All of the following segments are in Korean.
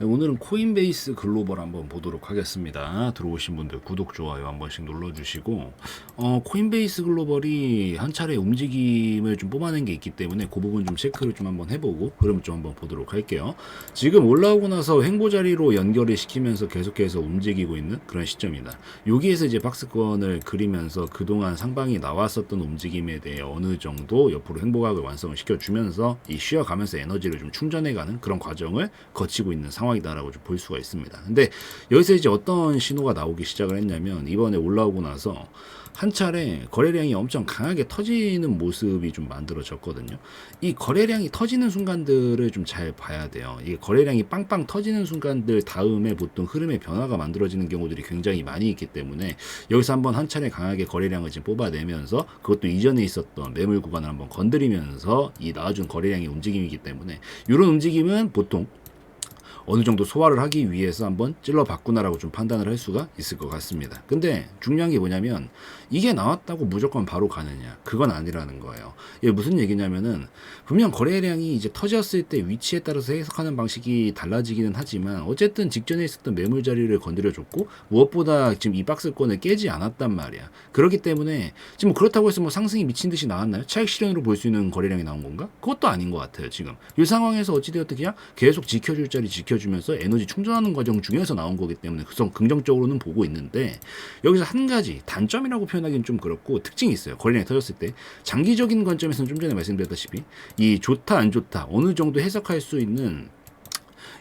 네, 오늘은 코인베이스 글로벌 한번 보도록 하겠습니다. 들어오신 분들 구독, 좋아요 한 번씩 눌러주시고, 어, 코인베이스 글로벌이 한 차례 움직임을 좀 뽑아낸 게 있기 때문에 그 부분 좀 체크를 좀 한번 해보고, 그러면 좀 한번 보도록 할게요. 지금 올라오고 나서 횡보 자리로 연결을 시키면서 계속해서 움직이고 있는 그런 시점이다. 여기에서 이제 박스권을 그리면서 그동안 상방이 나왔었던 움직임에 대해 어느 정도 옆으로 횡보각을 완성을 시켜주면서 이 쉬어가면서 에너지를 좀 충전해가는 그런 과정을 거치고 있는 상황 이다라고 좀 볼 수가 있습니다. 근데 여기서 이제 어떤 신호가 나오기 시작을 했냐면 이번에 올라오고 나서 한 차례 거래량이 엄청 강하게 터지는 모습이 좀 만들어졌거든요. 이 거래량이 터지는 순간들을 좀 잘 봐야 돼요. 이 거래량이 빵빵 터지는 순간들 다음에 보통 흐름의 변화가 만들어지는 경우들이 굉장히 많이 있기 때문에 여기서 한번 한 차례 강하게 거래량을 지금 뽑아내면서 그것도 이전에 있었던 매물 구간을 한번 건드리면서 이 나와준 거래량의 움직임이기 때문에 이런 움직임은 보통 어느 정도 소화를 하기 위해서 한번 찔러봤구나라고 좀 판단을 할 수가 있을 것 같습니다. 근데 중요한 게 뭐냐면 이게 나왔다고 무조건 바로 가느냐 그건 아니라는 거예요. 이게 무슨 얘기냐면은 분명 거래량이 이제 터졌을 때 위치에 따라서 해석하는 방식이 달라지기는 하지만 어쨌든 직전에 있었던 매물 자리를 건드려줬고 무엇보다 지금 이 박스권을 깨지 않았단 말이야. 그렇기 때문에 지금 뭐 그렇다고 해서 뭐 상승이 미친 듯이 나왔나요? 차익 실현으로 볼 수 있는 거래량이 나온 건가? 그것도 아닌 것 같아요. 지금 이 상황에서 어찌되었든 그냥 계속 지켜줄 자리 지켜 주면서 에너지 충전하는 과정 중에서 나온 거기 때문에 그성 긍정적으로는 보고 있는데 여기서 한 가지 단점이라고 표현하기는 좀 그렇고 특징이 있어요. 거래량이 터졌을 때 장기적인 관점에서는 좀 전에 말씀드렸다시피 이 좋다 안 좋다 어느 정도 해석할 수 있는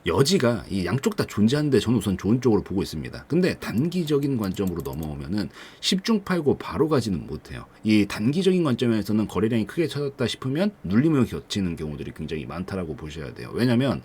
여지가 이 양쪽 다 존재하는데 저는 우선 좋은 쪽으로 보고 있습니다. 근데 단기적인 관점으로 넘어오면은 10중 8구 바로 가지는 못해요. 이 단기적인 관점에서는 거래량이 크게 쳐졌다 싶으면 눌림을 겹치는 경우들이 굉장히 많다라고 보셔야 돼요. 왜냐면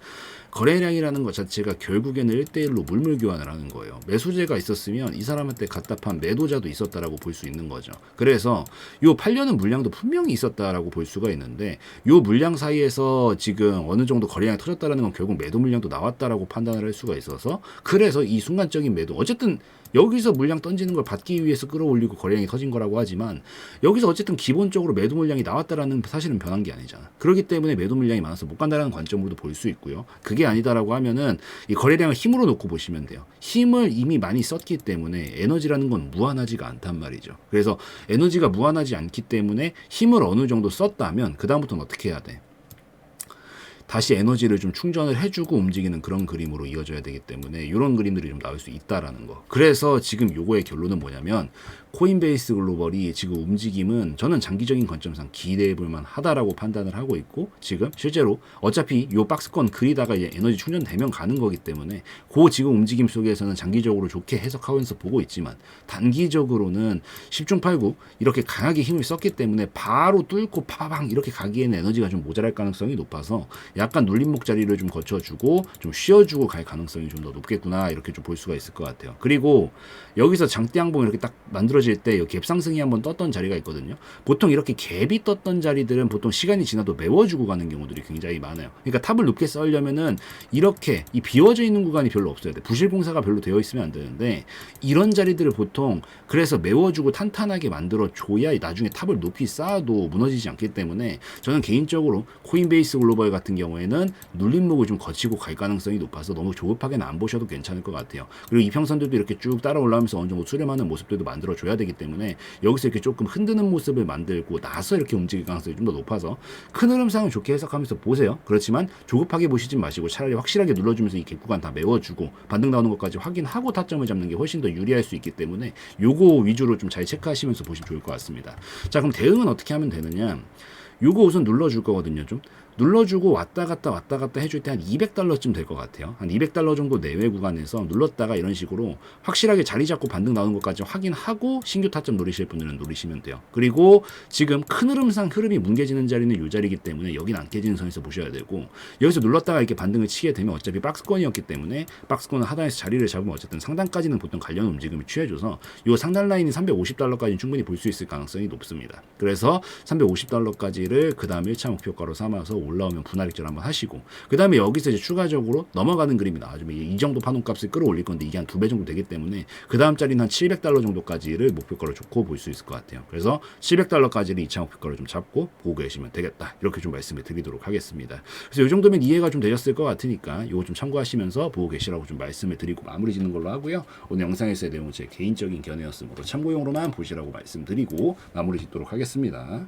거래량이라는 것 자체가 결국에는 1대1로 물물 교환을 하는 거예요. 매수제가 있었으면 이 사람한테 갖다 판 매도자도 있었다라고 볼 수 있는 거죠. 그래서 요 팔려는 물량도 분명히 있었다라고 볼 수가 있는데 요 물량 사이에서 지금 어느 정도 거래량이 터졌다라는 건 결국 매도 물량도 나왔다라고 판단을 할 수가 있어서 그래서 이 순간적인 매도 어쨌든 여기서 물량 던지는 걸 받기 위해서 끌어올리고 거래량이 터진 거라고 하지만 여기서 어쨌든 기본적으로 매도 물량이 나왔다라는 사실은 변한 게 아니잖아. 그렇기 때문에 매도 물량이 많아서 못 간다라는 관점으로도 볼 수 있고요. 그게 아니다라고 하면은 이 거래량을 힘으로 놓고 보시면 돼요. 힘을 이미 많이 썼기 때문에 에너지라는 건 무한하지가 않단 말이죠. 그래서 에너지가 무한하지 않기 때문에 힘을 어느 정도 썼다면 그 다음부터는 어떻게 해야 돼? 다시 에너지를 좀 충전을 해주고 움직이는 그런 그림으로 이어져야 되기 때문에 이런 그림들이 좀 나올 수 있다라는 거. 그래서 지금 요거의 결론은 뭐냐면 코인베이스 글로벌이 지금 움직임은 저는 장기적인 관점상 기대해 볼만 하다라고 판단을 하고 있고 지금 실제로 어차피 요 박스권 그리다가 이제 에너지 충전되면 가는 거기 때문에 그 지금 움직임 속에서는 장기적으로 좋게 해석하면서 보고 있지만 단기적으로는 10중 8구 이렇게 강하게 힘을 썼기 때문에 바로 뚫고 파방 이렇게 가기에는 에너지가 좀 모자랄 가능성이 높아서 약간 눌림목 자리를 좀 거쳐주고 좀 쉬어주고 갈 가능성이 좀 더 높겠구나 이렇게 좀 볼 수가 있을 것 같아요. 그리고 여기서 장대 양봉 이렇게 딱 만들어질 때 갭 상승이 한번 떴던 자리가 있거든요. 보통 이렇게 갭이 떴던 자리들은 보통 시간이 지나도 메워주고 가는 경우들이 굉장히 많아요. 그러니까 탑을 높게 쌓으려면은 이렇게 이 비워져 있는 구간이 별로 없어야 돼. 부실 공사가 별로 되어 있으면 안 되는데 이런 자리들을 보통 그래서 메워주고 탄탄하게 만들어 줘야 나중에 탑을 높이 쌓아도 무너지지 않기 때문에 저는 개인적으로 코인베이스 글로벌 같은 경우 에는 눌림목을 좀 거치고 갈 가능성이 높아서 너무 조급하게는 안 보셔도 괜찮을 것 같아요. 그리고 이평선들도 이렇게 쭉 따라 올라오면서 어느 정도 수렴하는 모습들도 만들어 줘야 되기 때문에 여기서 이렇게 조금 흔드는 모습을 만들고 나서 이렇게 움직일 가능성이 좀 더 높아서 큰 흐름상을 좋게 해석하면서 보세요. 그렇지만 조급하게 보시지 마시고 차라리 확실하게 눌러주면서 이 갭구간 다 메워주고 반등 나오는 것까지 확인하고 타점을 잡는 게 훨씬 더 유리할 수 있기 때문에 요거 위주로 좀 잘 체크하시면서 보시면 좋을 것 같습니다. 자 그럼 대응은 어떻게 하면 되느냐? 요거 우선 눌러줄 거거든요. 좀 눌러주고 왔다 갔다 왔다 갔다 해줄 때 한 200달러쯤 될 것 같아요. 한 200달러 정도 내외 구간에서 눌렀다가 이런 식으로 확실하게 자리 잡고 반등 나오는 것까지 확인하고 신규 타점 노리실 분들은 노리시면 돼요. 그리고 지금 큰 흐름상 흐름이 뭉개지는 자리는 이 자리이기 때문에 여긴 안 깨지는 선에서 보셔야 되고 여기서 눌렀다가 이렇게 반등을 치게 되면 어차피 박스권이었기 때문에 박스권은 하단에서 자리를 잡으면 어쨌든 상단까지는 보통 관련 움직임을 취해줘서 이 상단 라인이 350달러까지는 충분히 볼 수 있을 가능성이 높습니다. 그래서 350달러까지를 그 다음 1차 목표가로 삼아서 올라오면 분할 익절 한번 하시고 그 다음에 여기서 이제 추가적으로 넘어가는 그림이 나와주면 이 정도 파동값을 끌어올릴 건데 이게 한 두 배 정도 되기 때문에 그 다음 자리는 한 700달러 정도까지를 목표가로 좋고 볼 수 있을 것 같아요. 그래서 700달러까지를 2차 목표가로 좀 잡고 보고 계시면 되겠다. 이렇게 좀 말씀을 드리도록 하겠습니다. 그래서 이 정도면 이해가 좀 되셨을 것 같으니까 이거 좀 참고하시면서 보고 계시라고 좀 말씀을 드리고 마무리 짓는 걸로 하고요. 오늘 영상에서의 내용은 제 개인적인 견해였으므로 참고용으로만 보시라고 말씀드리고 마무리 짓도록 하겠습니다.